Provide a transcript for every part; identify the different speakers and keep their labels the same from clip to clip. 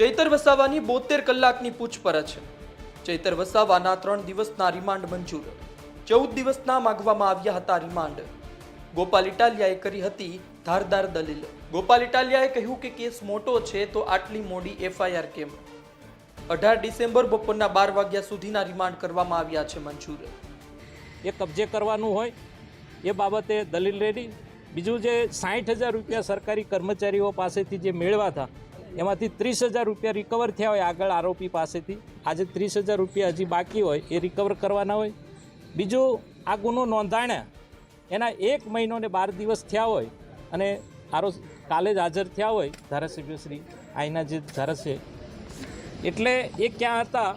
Speaker 1: ચૈતર વસાવાની બોતેર કલાકની પૂછપરછ. ચૈતર વસાવાના ત્રણ દિવસના રિમાન્ડ મંજૂર. ચૌદ દિવસના માગવામાં આવ્યા હતા રિમાન્ડ. ગોપાલ ઇટાલિયાએ કરી હતી ધારદાર દલીલ. ગોપાલ ઇટાલિયાએ કહ્યું કે કેસ મોટો છે તો આટલી મોડી એફઆઈઆર કેમ? અઢાર ડિસેમ્બર બપોરના બાર વાગ્યા સુધીના રિમાન્ડ કરવામાં આવ્યા છે મંજૂર.
Speaker 2: એ કબજે કરવાનું હોય એ બાબતે દલીલ રેડી. બીજું જે સાઠ હજાર રૂપિયા સરકારી કર્મચારીઓ પાસેથી જે મેળવા હતા એમાંથી ત્રીસ હજાર રૂપિયા રિકવર થયા હોય આગળ આરોપી પાસેથી. આજે ત્રીસ હજાર રૂપિયા હજી બાકી હોય, એ રિકવર કરવાના હોય. બીજું આ ગુનો નોંધાણે એના એક મહિનો ને બાર દિવસ થયા હોય અને આરો કાલે જ હાજર થયા હોય ધારાસભ્યશ્રી અહીંના જે ધારાસભ્ય. એટલે એ ક્યાં હતા,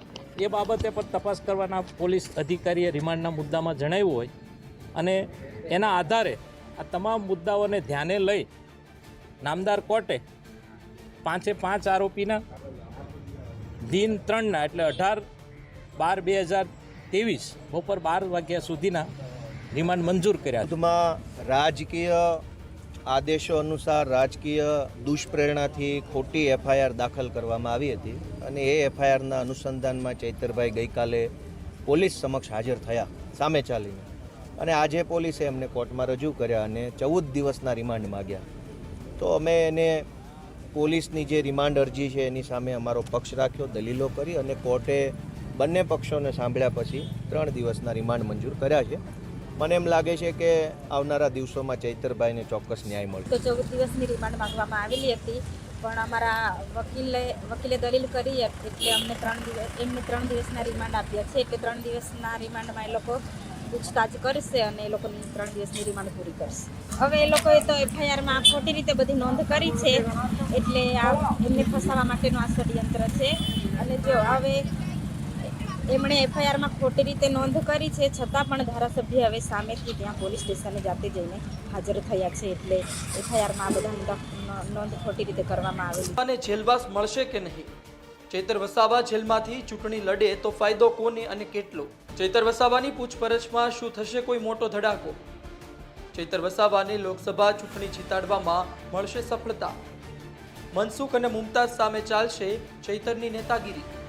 Speaker 2: એ બાબતે પણ તપાસ કરવાના પોલીસ અધિકારીએ રિમાન્ડના મુદ્દામાં જણાવ્યું હોય. અને એના આધારે આ તમામ મુદ્દાઓને ધ્યાને લઈ નામદાર કોર્ટે પાંચે પાંચ આરોપીના દિન ત્રણના, એટલે અઢાર બાર બે હજાર ત્રેવીસ, બપોર બાર વાગ્યા સુધીના રિમાન્ડ મંજૂર કર્યા
Speaker 3: વધુમાં રાજકીય આદેશો અનુસાર રાજકીય દુષ્પ્રેરણાથી ખોટી એફઆઈઆર દાખલ કરવામાં આવી હતી અને એ એફઆઈઆરના અનુસંધાનમાં ચૈતરભાઈ ગઈકાલે પોલીસ સમક્ષ હાજર થયા, સામે ચાલીને. અને આજે પોલીસે એમને કોર્ટમાં રજૂ કર્યા અને ચૌદ દિવસના રિમાન્ડ માગ્યા. તો અમે એને પોલીસની જે રિમાન્ડ અરજી છે એની સામે અમારો પક્ષ રાખ્યો, દલીલો કરી અને કોર્ટે બંને પક્ષોને સાંભળ્યા પછી ત્રણ દિવસના રિમાન્ડ મંજૂર કર્યા છે. મને એમ લાગે છે કે આવનારા દિવસોમાં ચૈતરભાઈને ચોક્કસ ન્યાય મળશે.
Speaker 4: તો ચૌદ દિવસની રિમાન્ડ માંગવામાં આવેલી હતી, પણ અમારા વકીલે વકીલે દલીલ કરી, એટલે અમને ત્રણ દિવસ, એમને ત્રણ દિવસના રિમાન્ડ આપ્યા છે. એટલે ત્રણ દિવસના રિમાન્ડમાં એ લોકો પૂછતાછ કરશે અને એ લોકોની ત્રણ દિવસની રિમાન્ડ પૂરી કરશે. હવે એ લોકોએ તો એફઆઈઆરમાં ખોટી રીતે બધી નોંધ કરી છે, એટલે આ એમને ફસાવા માટેનું આ ષડયંત્ર છે. અને જો હવે એમણે એફઆઈઆરમાં ખોટી રીતે નોંધ કરી છે, છતાં પણ ધારાસભ્ય હવે સામેથી ત્યાં પોલીસ સ્ટેશને જાતે જઈને હાજર થયા છે, એટલે એફઆઈઆરમાં આ બધા નોંધ- ખોટી રીતે કરવામાં આવી
Speaker 1: અને જેલવાસ મળશે કે નહીં? ચેતર વસાવા જેલમાંથી ચૂંટણી લડે તો ફાયદો કોને અને કેટલો? ચૈતર વસાવાની પૂછપરછમાં શું થશે કોઈ મોટો ધડાકો? ચૈતર વસાવાને લોકસભા ચૂંટણી જીતાડવામાં મળશે સફળતા. મનસુખ અને મુમતાઝ સામે ચાલશે ચૈતરની નેતાગીરી.